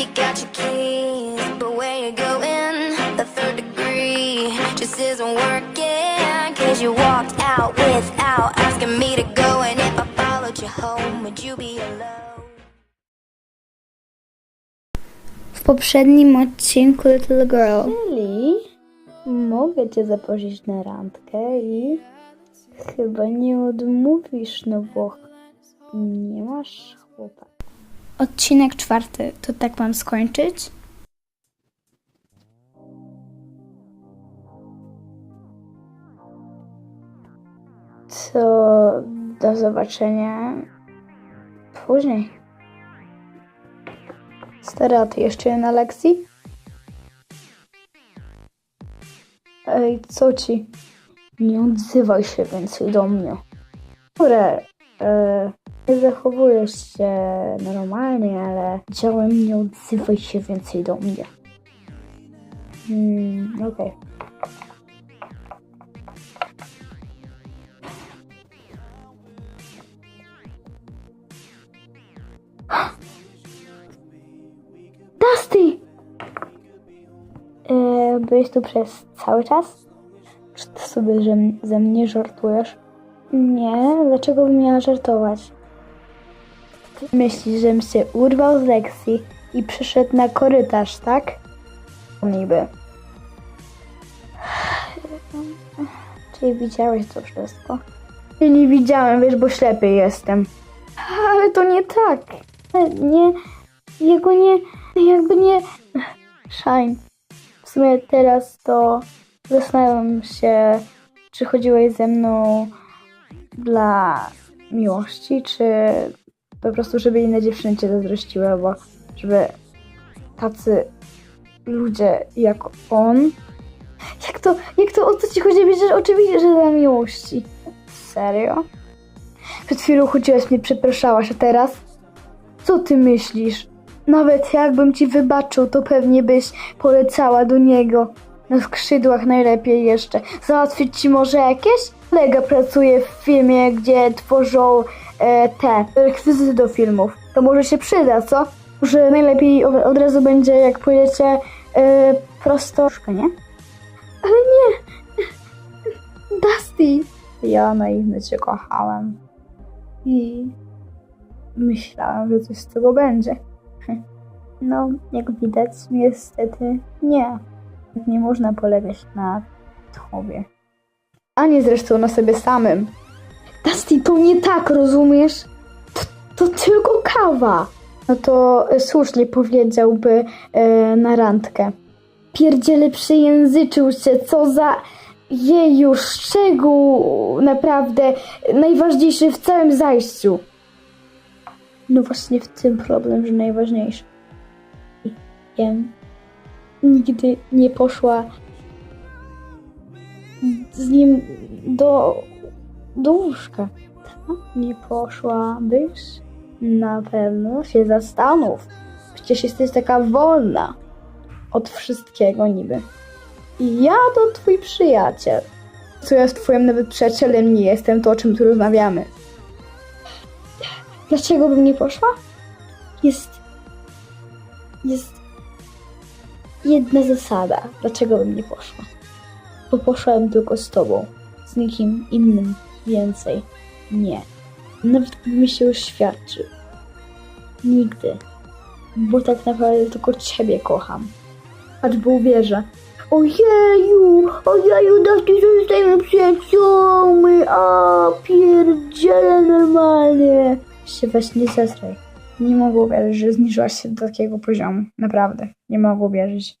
You got your keys, but where you going? The third degree just isn't working. Cause you walked out without asking me to go. And if I followed you home, would you be alone? W poprzednim odcinku Little Girl. Czyli mogę cię zaprosić na randkę i chyba nie odmówisz, no bo nie masz chłopaka. Odcinek czwarty. To tak mam skończyć? To do zobaczenia później. Stara, ty jeszcze na lekcji? Ej, co ci? Nie odzywaj się więcej do mnie. Dobra, nie zachowujesz się normalnie, ale chciałem nie odzywaj się więcej do mnie. Hmm, okej. Dusty! E, byłeś tu przez cały czas? Czy ty sobie ze mnie żartujesz? Nie, dlaczego bym miała żartować? Ty myślisz, żebym się urwał z lekcji i przyszedł na korytarz, tak? Niby. Czyli widziałeś to wszystko? Ja nie widziałem, wiesz, bo ślepy jestem. Ale to nie tak. Nie, jego nie, jakby nie... Shine. W sumie teraz to zastanawiam się, czy chodziłeś ze mną dla miłości, czy po prostu, żeby inne dziewczyny cię zazdrościły, bo żeby tacy ludzie jak on... Jak to, jak to, o co ci chodzi? Przecież oczywiście, że dla miłości. Serio? Przed chwilą chodziłaś mnie, przepraszałaś, a teraz? Co ty myślisz? Nawet jakbym ci wybaczył, to pewnie byś polecała do niego. Na skrzydłach najlepiej jeszcze. Załatwić ci może jakieś? Kolega pracuje w firmie, gdzie tworzą e, te rekwizyty do filmów. To może się przyda, co? Może najlepiej od, razu będzie, jak pojedziecie e, prosto... nie? Ale nie! Dusty! Ja naiwny cię kochałem. I myślałem, że coś z tego będzie. No, jak widać, niestety nie. Nie można polegać na tobie. Ani zresztą na sobie samym. Dusty, to nie tak, rozumiesz? To, to tylko kawa. No to e, słusznie powiedziałby e, na randkę. Pierdziele przyjęzyczył się, co za jeju szczegół naprawdę najważniejszy w całym zajściu. No właśnie w tym problem, że najważniejszy. Wiem. Nigdy nie poszła z nim do, do łóżka. Nie poszłabyś? Na pewno się zastanów. Przecież jesteś taka wolna od wszystkiego niby. I ja to twój przyjaciel. Co ja z twoim nawet przyjacielem nie jestem, to o czym tu rozmawiamy. Dlaczego bym nie poszła? Jest. Jest. Jedna zasada, dlaczego bym nie poszła. Bo poszłam tylko z tobą. Z nikim innym więcej. Nie. Nawet gdyby mi się oświadczył. Nigdy. Bo tak naprawdę tylko ciebie kocham. Bo uwierzę. Ojeju! Ojeju, dawki zostajemy przyjaciółmi! A pierdziele normalnie! Się weź nie zestraj. Nie mogę uwierzyć, że zniżyłaś się do takiego poziomu. Naprawdę. Nie mogę uwierzyć.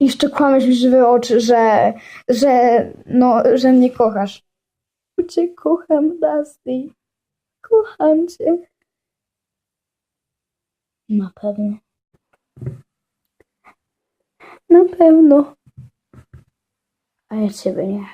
I jeszcze kłamiesz mi żywe oczy, że, że, no, że mnie kochasz. Cię kocham, Dusty. Kocham cię. Na pewno. Na pewno. A ja ciebie nie.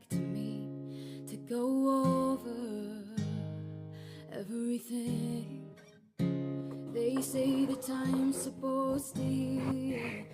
Like to me to go over everything. They say the time's supposed to heal,